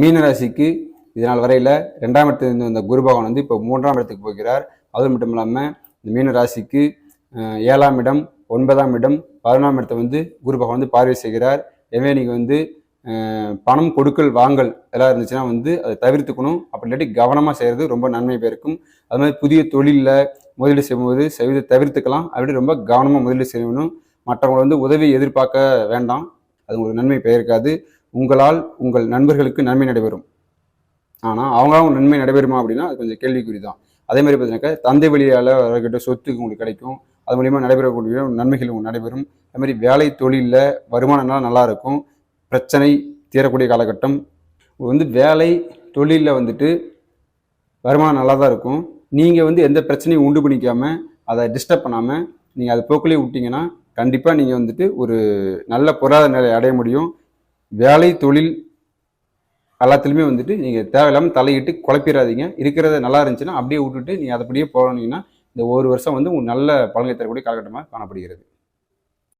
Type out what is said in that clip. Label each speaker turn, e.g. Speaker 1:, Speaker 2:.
Speaker 1: மீனராசிக்கு இதனால் வரையில் ரெண்டாம் இடத்துல இருந்து வந்த குரு பகவான் வந்து இப்போ மூன்றாம் இடத்துக்கு போகிறார். அது மட்டும் இல்லாமல் இந்த மீன ராசிக்கு ஏழாம் இடம் ஒன்பதாம் இடம் பதினொன்றாம் இடத்தை வந்து குரு பகவான் வந்து பார்வை செய்கிறார். எனவே நீங்கள் வந்து பணம் கொடுக்கல் வாங்கல் எல்லாம் இருந்துச்சுன்னா வந்து அதை தவிர்த்துக்கணும். அப்படி இல்லாட்டி கவனமாக செய்கிறது ரொம்ப நன்மை பேருக்கும். அது மாதிரி புதிய தொழிலில் முதலீடு செய்யும்போது செய்வதை தவிர்த்துக்கலாம். அப்படி ரொம்ப கவனமாக முதலீடு செய்யணும். மற்றவங்களை வந்து உதவி எதிர்பார்க்க வேண்டாம். அது உங்களுக்கு நன்மை பெயர்க்காது. உங்களால் உங்கள் நண்பர்களுக்கு நன்மை நடைபெறும். ஆனால் அவங்களாம் நன்மை நடைபெறுமா அப்படின்னா அது கொஞ்சம் கேள்விக்குறி தான் அதே மாதிரி பார்த்தீங்கன்னாக்கா தந்தை வழியால் அவர்கிட்ட சொத்து உங்களுக்கு கிடைக்கும். அது மூலிமா நடைபெறக்கூடிய நன்மைகள் உங்களுக்கு நடைபெறும். அது மாதிரி வேலை தொழிலில் வருமானம்லாம் நல்லா இருக்கும். பிரச்சனை தீரக்கூடிய காலகட்டம். வந்து வேலை தொழிலில் வந்துட்டு வருமானம் நல்லா தான் இருக்கும். நீங்கள் வந்து எந்த பிரச்சனையும் உண்டு பண்ணிக்காமல் அதை டிஸ்டர்ப் பண்ணாமல் நீங்கள் அதை போக்குலேயே விட்டிங்கன்னா கண்டிப்பாக நீங்கள் வந்துட்டு ஒரு நல்ல பொருளாதார நிலை அடைய முடியும். வேலை தொழில் எல்லாத்துலேயுமே வந்துட்டு நீங்கள் தேவையில்லாமல் தலையிட்டு குழப்பிடாதீங்க இருக்கிறத நல்லா இருந்துச்சுன்னா அப்படியே விட்டுட்டு நீங்கள் அதை அப்படியே போனீங்கன்னா இந்த ஒரு வருஷம் வந்து உங்களுக்கு நல்ல பலனை தரக்கூடிய காலகட்டமாக காணப்படுகிறது.